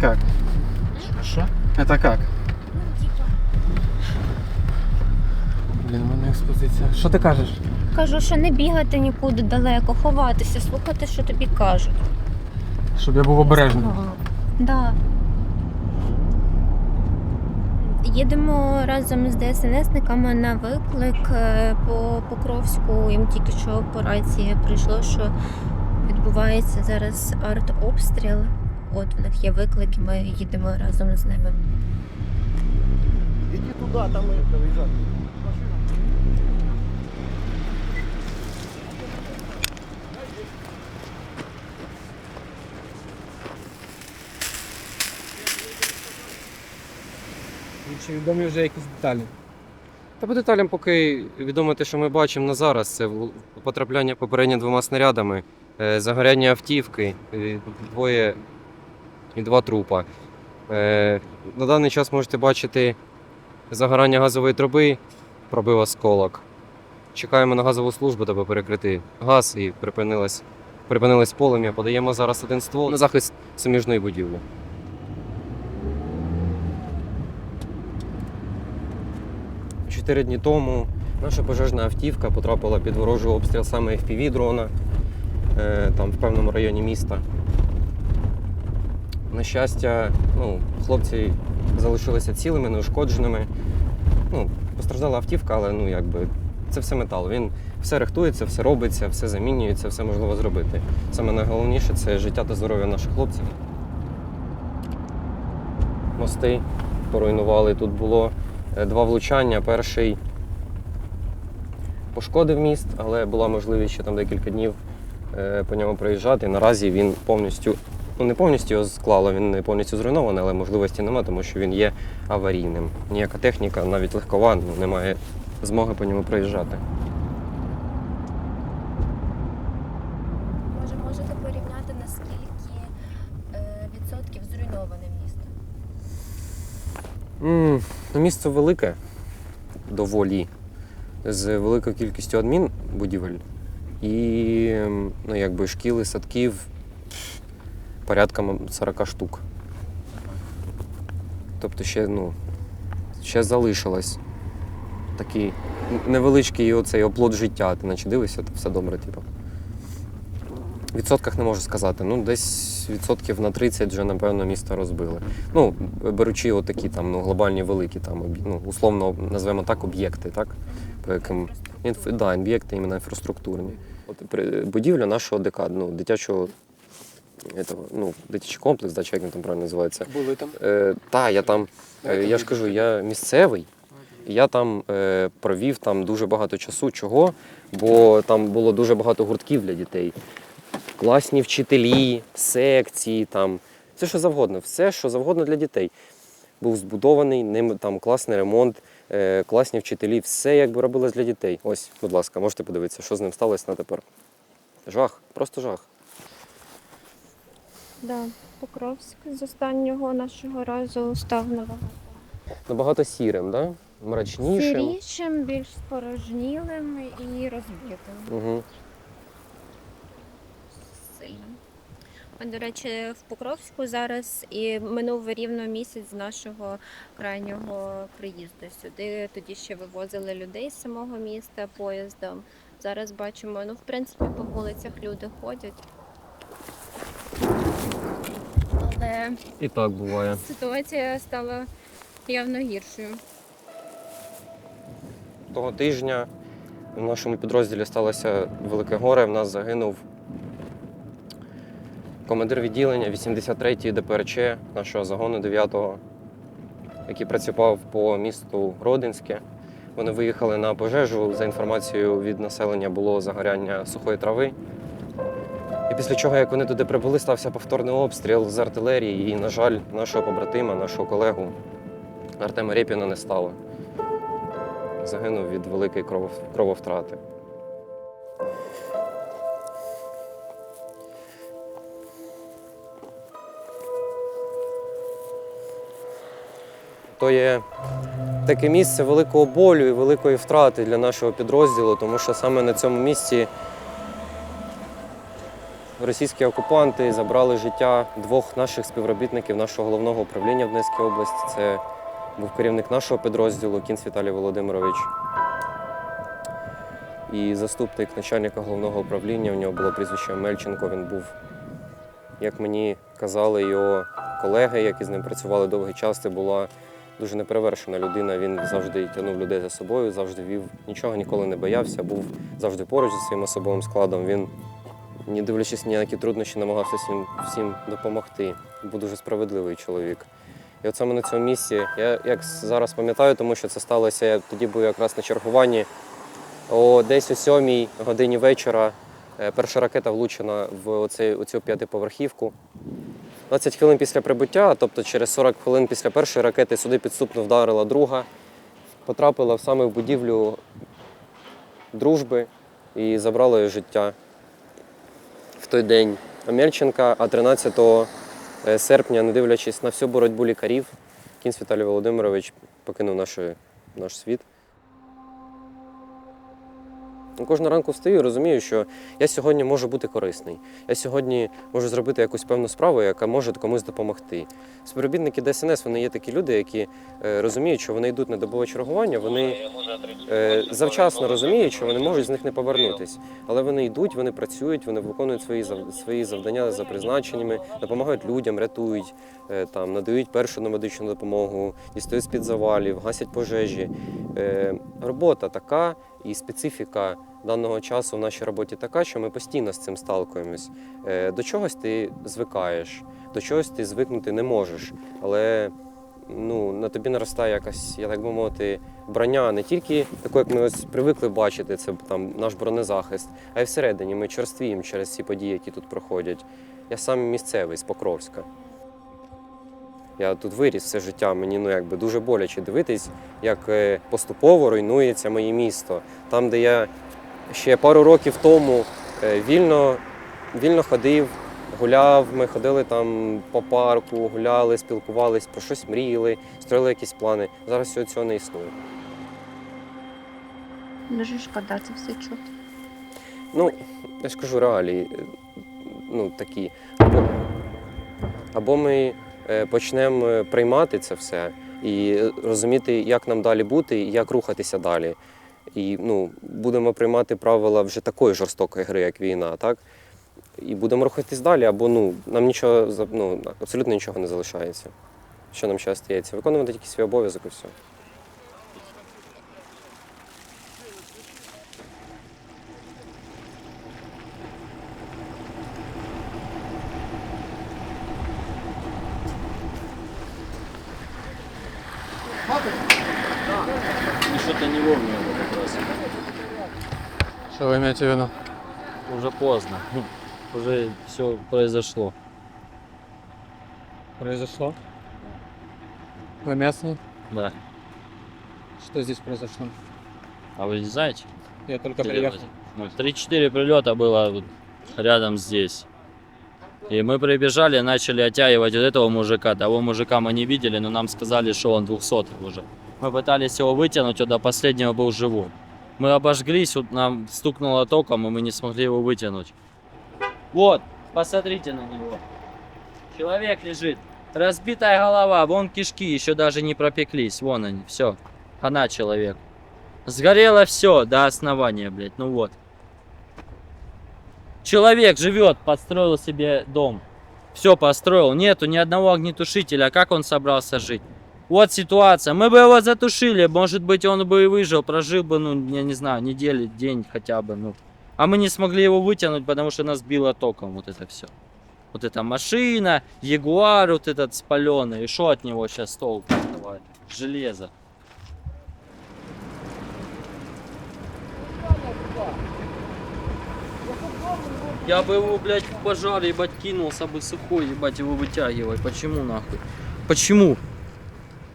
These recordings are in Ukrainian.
как? Що? Это как? Блін, мене експозиція. Що ти кажеш? Кажу, що не бігати нікуди далеко, ховатися, слухати, що тобі кажуть. Щоб я був обережний. Да. Їдемо разом з ДСНСниками на виклик е, по Покровську. Їм тільки що по рації прийшло, що відбувається зараз артобстріл. От в них є виклик, і ми їдемо разом з ними. Иди туда, там и проезжать. Чи відомі вже якісь деталі? Та по деталям поки відомо те, що ми бачимо на зараз, це потрапляння попередньо двома снарядами, е, загоряння автівки, е, двоє і два трупа. Е, На даний час можете бачити загорання газової труби, пробив осколок. Чекаємо на газову службу, аби перекрити газ і припинилось, припинилось полум'я. Подаємо зараз один ствол на захист суміжної будівлі. Чотири дні тому наша пожежна автівка потрапила під ворожий обстріл саме FPV дрона е, там в певному районі міста. На щастя, ну, хлопці залишилися цілими, неушкодженими. Ну, постраждала автівка, але ну, якби, це все метал. Він все рихтується, все робиться, все замінюється, все можливо зробити. Саме найголовніше це життя та здоров'я наших хлопців. Мости поруйнували. Тут було Е, два влучання. Перший пошкодив міст, але була можливість ще там декілька днів е, по ньому проїжджати. Наразі він повністю, не повністю його склало, він не повністю зруйнований, але можливості немає, тому що він є аварійним. Ніяка техніка, навіть легкова, ну, не має змоги по ньому проїжджати. Може, можете порівняти наскільки е, відсотків зруйноване місто? М, ну, Місто велике, доволі, з великою кількістю адмінбудівель і ну, якби шкіл і садків порядка 40 штук. Тобто ще, ну, ще залишилось такий невеличкий оцей оплот життя. Ти наче дивишся, то все добре, типу. В відсотках не можу сказати. Ну, десь відсотків на 30 вже, напевно, місто розбили. Ну, беручи отакі там ну, глобальні великі, там, ну, условно назвемо так, об'єкти, так? По яким інф... да, об'єкти іменно інфраструктурні. От будівля нашого ДК, ну, дитячого этого, ну, дитячий комплекс, да, як він там правильно називається. Були там. Е, та, я там, е, я ж кажу, я місцевий. і Я там е, провів там дуже багато часу. Чого? Бо там було дуже багато гуртків для дітей. Класні вчителі, секції, там, все що завгодно, все, що завгодно для дітей. Був збудований, ним там класний ремонт, е, класні вчителі, все якби робилось для дітей. Ось, будь ласка, можете подивитися, що з ним сталося на тепер. Жах, просто жах. Да, Покровськ з останнього нашого разу став набагато Набагато сірим, да? мрачнішим. сирішим, більш спорожнілим і розбитим. Угу. Сильно. До речі, в Покровську зараз і минув рівно місяць з нашого крайнього приїзду сюди. Тоді ще вивозили людей з самого міста поїздом. Зараз бачимо, ну в принципі по вулицях люди ходять. Але І так буває. ситуація стала явно гіршою. Того тижня в нашому підрозділі сталося велике горе. В нас загинув командир відділення 83-ї ДПРЧ нашого загону 9-го, який працював по місту Родинське. Вони виїхали на пожежу. За інформацією від населення було загоряння сухої трави. Після чого, як вони туди прибули, стався повторний обстріл з артилерії. І, на жаль, нашого побратима, нашого колегу Артема Рєпіна не стало загинув від великої кров- крововтрати. То є таке місце великого болю і великої втрати для нашого підрозділу, тому що саме на цьому місці російські окупанти забрали життя двох наших співробітників нашого головного управління в Донецькій області. Це був керівник нашого підрозділу Кінц Віталій Володимирович. І заступник начальника головного управління, у нього було прізвище Мельченко. Він був, як мені казали його колеги, які з ним працювали довгий час, це була дуже неперевершена людина. Він завжди тягнув людей за собою, завжди вів, нічого ніколи не боявся, був завжди поруч зі своїм особовим складом. Він, не дивлячись ні на які труднощі, намагався всім, всім допомогти. Був дуже справедливий чоловік. І от саме на цьому місці, я як зараз пам'ятаю, тому що це сталося, я тоді був якраз на чергуванні. О, десь о сьомій годині вечора е, перша ракета влучена в оцей, оцю п'ятиповерхівку. 20 хвилин після прибуття, тобто через 40 хвилин після першої ракети, сюди підступно вдарила друга, потрапила саме в будівлю дружби і забрала її життя той день. Мельченка, а 13 серпня, не дивлячись на всю боротьбу лікарів, кінць Віталій Володимирович покинув наш, наш світ. Кожного ранку встаю і розумію, що я сьогодні можу бути корисний. Я сьогодні можу зробити якусь певну справу, яка може комусь допомогти. Співробітники ДСНС вони є такі люди, які е, розуміють, що вони йдуть на добове чергування, вони е, завчасно розуміють, що вони можуть з них не повернутись. Але вони йдуть, вони працюють, вони виконують свої свої завдання за призначеннями, допомагають людям, рятують, е, там надають першу медичну допомогу, дістають з-під завалів, гасять пожежі. Е, робота така і специфіка даного часу в нашій роботі така, що ми постійно з цим сталкуємось. Е, До чогось ти звикаєш, до чогось ти звикнути не можеш. Але ну, на тобі наростає якась, я так би мовити, броня не тільки таку, як ми ось привикли бачити, це там наш бронезахист, а й всередині ми черствіємо через ці події, які тут проходять. Я сам місцевий з Покровська. Я тут виріс все життя. Мені ну якби дуже боляче дивитись, як е, поступово руйнується моє місто. Там, де я ще пару років тому е, вільно, вільно ходив, гуляв. Ми ходили там по парку, гуляли, спілкувались, про щось мріяли, строїли якісь плани. Зараз всього цього не існує. Дуже шкода це все чути. Ну, я ж кажу, реалії е, ну, такі. Або, або ми почнемо е, приймати це все і е, розуміти, як нам далі бути і як рухатися далі. І ну, будемо приймати правила вже такої жорстокої гри, як війна, так? І будемо рухатись далі, або ну, нам нічого ну, абсолютно нічого не залишається. Що нам ще стається? Виконувати тільки свій обов'язок і все. Що ви маєте в виду? Уже поздно. Уже все произошло. Произошло? Вы местный? Да. Что здесь произошло? А вы не знаете? Я только приехал. Ну, 3-4 прилета было вот рядом здесь. И мы прибежали, начали оттягивать вот этого мужика. Того мужика мы не видели, но нам сказали, что он 200 уже. Мы пытались его вытянуть, он до последнего был живой. Мы обожглись, вот нам стукнуло током, и мы не смогли его вытянуть. Вот, посмотрите на него. Человек лежит. Разбитая голова, вон кишки еще даже не пропеклись. Вон они, все. Она человек. Сгорело все до основания, блядь. Ну вот. Человек живет, подстроил себе дом. Все построил. Нету ни одного огнетушителя. Как он собрался жить? Вот ситуация. Мы бы его затушили. Может быть, он бы и выжил, прожил бы, ну, я не знаю, недели, день хотя бы, ну. А мы не смогли его вытянуть, потому что нас било током вот это все. Вот эта машина, Ягуар вот этот спаленный. И что от него сейчас толку? Давай. Железо. Я бы его, блядь, в пожар, ебать, кинулся бы сухой, ебать, его вытягивай. Почему нахуй? Почему?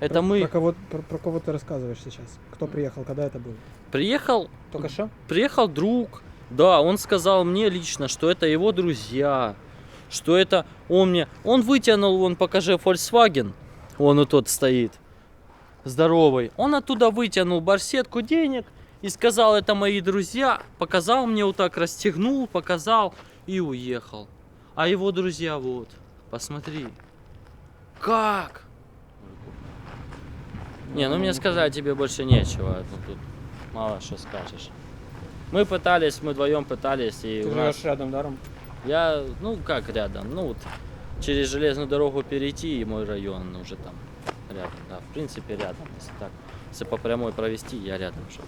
Это Про мы. кого, про, про кого ты рассказываешь сейчас? Кто приехал, когда это было? Приехал, Только что? приехал друг. Да, он сказал мне лично, что это его друзья. Что это он мне... Он вытянул, вон, покажи, Volkswagen. Вон вот тот стоит. Здоровый. Он оттуда вытянул барсетку денег и сказал, это мои друзья. Показал мне вот так, расстегнул, показал и уехал. А его друзья вот, посмотри. Как? Не, ну мне сказать тебе больше нечего. Ну, тут мало что скажешь. Мы пытались, мы вдвоем пытались, и Ты у нас... живешь рядом, да, Ром? Я, ну как рядом, ну вот через железную дорогу перейти и мой район уже там рядом, да, в принципе рядом, если так, если по прямой провести, я рядом же.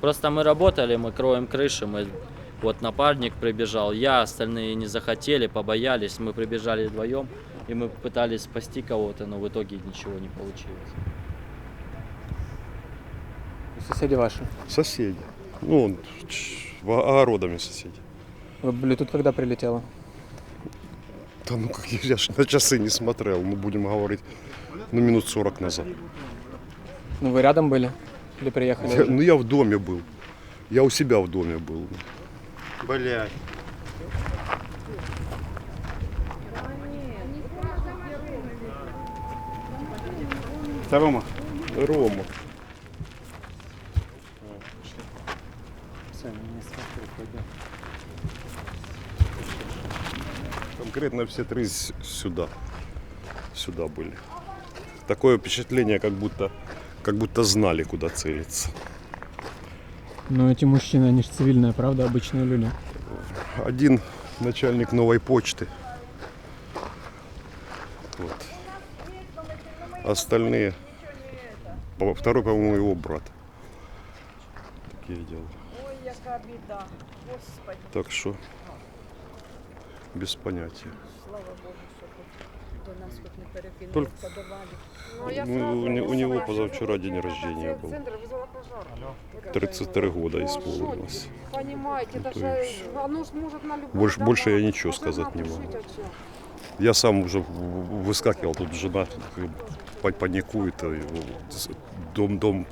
Просто мы работали, мы кроем крыши, мы вот напарник прибежал, я, остальные не захотели, побоялись, мы прибежали вдвоем, и мы пытались спасти кого-то, но в итоге ничего не получилось. Соседи ваши. Соседи. Ну, он огородами соседи. Вы были тут, когда прилетело? Да ну как я ж на часы не смотрел, ну будем говорить, ну минут 40 назад. Ну, вы рядом были? Или приехали? Я- уже? ну я в доме был. Я у себя в доме был. Блять. Це Рома. Рома. Конкретно все три сюда. Сюда были. Такое впечатление, как будто, как будто знали, куда целиться. Ну, эти мужчины, они же цивильные, правда, обычные люди. Один начальник новой почты. Вот. Остальные. Второй, по-моему, его брат. Такие дела. Ой, яка біда. Господи, Так что без понятия. слава Богу, що хоч до нас хоч не перекинули, Только- подавали. Ну, у, не- у него позавчера день рождения был. 33 года исполнилось. Понимаете, Ну, это то же, есть оно ж может на любой больше- больше я домах. ничего Можно сказать не напишите могу. отсюда. Я сам уже в- в- выскакивал, тут жена как бы па- паникует. и с- Дом, дом.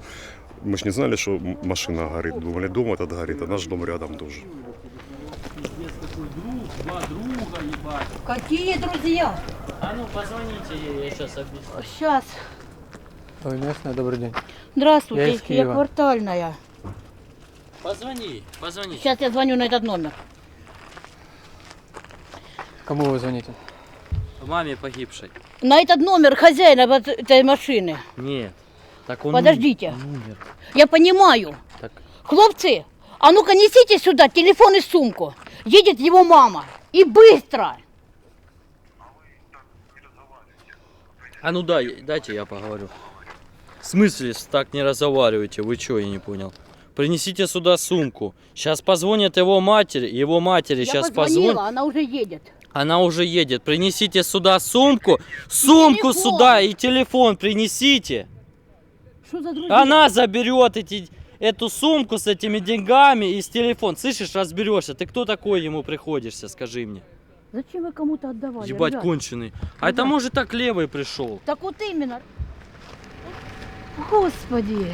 Мы ж не знали, что м- машина горит. Думали, дом этот горит, а наш дом рядом тоже. Такой друг, два друга, ебать. Какие друзья? А ну позвоните ей, я сейчас объясню. Сейчас. Вы местные, добрый день. Здравствуйте, Я я, из Киева. квартальная. Позвони, позвони. Сейчас я звоню на этот номер. Кому вы звоните? Маме погибшей. На этот номер хозяина вот этой машины. Нет. Так он Подождите. умер. Я понимаю. Так Хлопцы, а ну-ка несите сюда телефон и сумку. Едет его мама. И быстро. А ну дай, дайте я поговорю. В смысле так не разговариваете? Вы что, я не понял. Принесите сюда сумку. Сейчас позвонят его матери, его матери я сейчас позвонят. она уже едет. Она уже едет. Принесите сюда сумку. Сумку телефон. сюда и телефон принесите. Что за друзья? Она заберет эти, эту сумку с этими деньгами и с телефон. Слышишь, разберешься. Ты кто такой ему приходишься, скажи мне. Зачем вы кому-то отдавали? Ебать ребят? конченый. А это может так левый пришел. Так вот именно. Господи.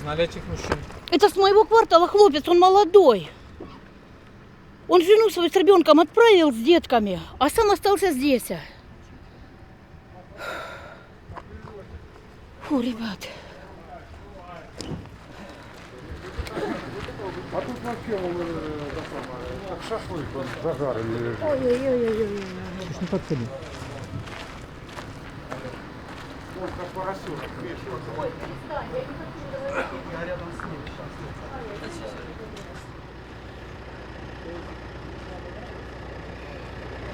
Знали этих мужчин? Это с моего квартала хлопец, он молодой. Он жену свою с ребенком отправил с детками, а сам остался здесь. Фу, ребят. Ой-ой-ой-ой-ой. Слушай, не подходи.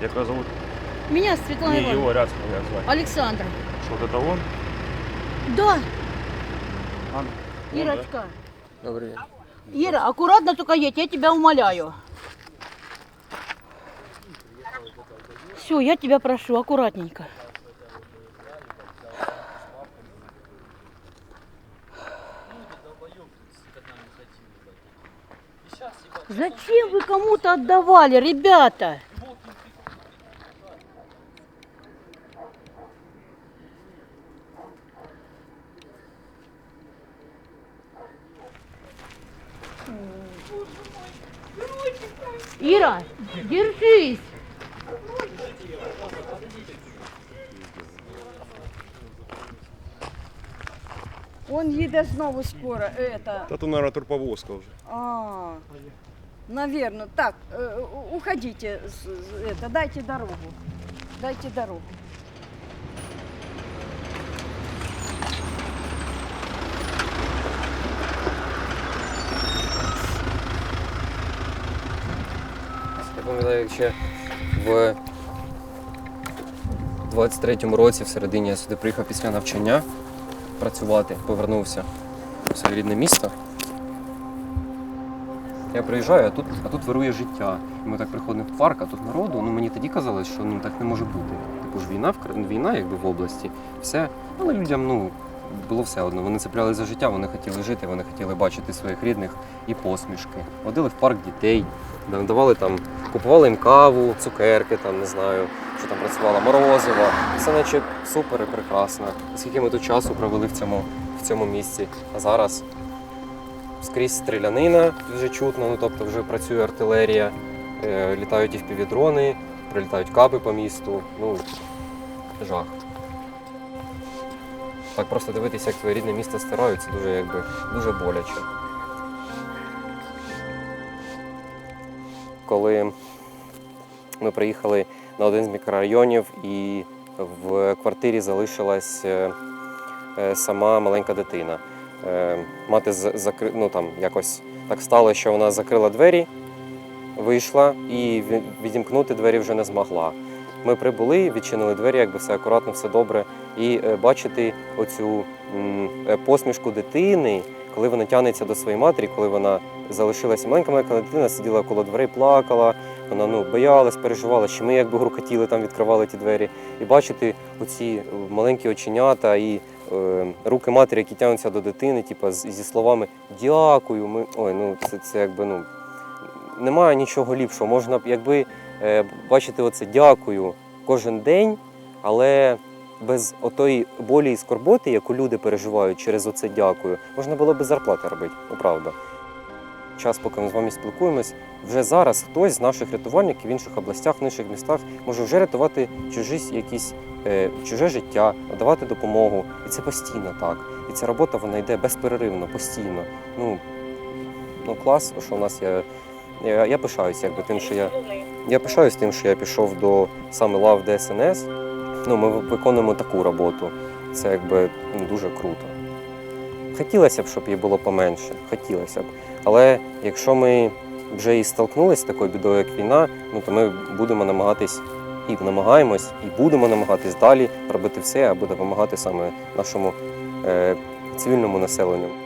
Як його зовут? Меня Светлана Ні, Ивановна. його Ряцького як звати. Александр. Що, це он? Да, А, ну, Ирочка. Добрый день. Ира, аккуратно только едь, я тебя умоляю. Все, я тебя прошу, аккуратненько. Зачем вы кому-то отдавали, ребята? Ира, держись. Он їде знову скоро. Это. Это, наверное, турповозка уже. А, Наверное. Так, э, уходите. с- с- Это, дайте дорогу. Дайте дорогу. Пам'ятаю, в 23-му році, в середині я сюди приїхав після навчання працювати, повернувся в своє рідне місто. Я приїжджаю, а тут, а тут вирує життя. Ми так приходимо в парк, а тут народу. Ну мені тоді казалось, що ну так не може бути. Типу ж війна в війна, якби в області, все. Але людям ну було все одно. Вони цепляли за життя, вони хотіли жити, вони хотіли бачити своїх рідних і посмішки. Водили в парк дітей, давали там, купували їм каву, цукерки, там не знаю, що там працювала морозиво. Все наче супер і прекрасно. Скільки ми тут часу провели в цьому, в цьому місці. А зараз скрізь стрілянина вже чутно, ну тобто вже працює артилерія, е, літають і впівдрони, прилітають каби по місту. Ну, жах. Так просто дивитися, як твоє рідне місто стирають, це дуже якби дуже боляче. Коли ми приїхали на один з мікрорайонів і в квартирі залишилась е, е, сама маленька дитина. Е, Мати закри... ну, там, якось так стало, що вона закрила двері, вийшла і відімкнути двері вже не змогла. Ми прибули, відчинили двері, якби все акуратно, все добре. І е, бачити оцю е, посмішку дитини, коли вона тягнеться до своєї матері, коли вона залишилася маленька маленька дитина, сиділа коло дверей, плакала, вона ну, боялась, переживала, що ми якби гуркотіли, там відкривали ті двері. І бачити оці е, маленькі оченята і руки матері, які тягнуться до дитини, типу, зі словами Дякую. Ми... Ой, ну це, це якби ну немає нічого ліпшого. Можна б якби бачити оце дякую кожен день, але без отої болі і скорботи, яку люди переживають через оце дякую, можна було б зарплати робити, правда. Час, поки ми з вами спілкуємось, вже зараз хтось з наших рятувальників в інших областях, в інших містах може вже рятувати чужі якісь е, чуже життя, надавати допомогу. І це постійно так. І ця робота вона йде безперервно, постійно. Ну, ну клас, що у нас є. Я, я пишаюся якби тим, що я. Я пишаюсь тим, що я пішов до саме лав ДСНС. Ну, ми виконуємо таку роботу. Це якби ну, дуже круто. Хотілося б, щоб її було поменше. Хотілося б. Але якщо ми вже і столкнулися з такою бідою, як війна, ну то ми будемо намагатись і намагаємось, і будемо намагатись далі робити все, аби допомагати саме нашому е, цивільному населенню.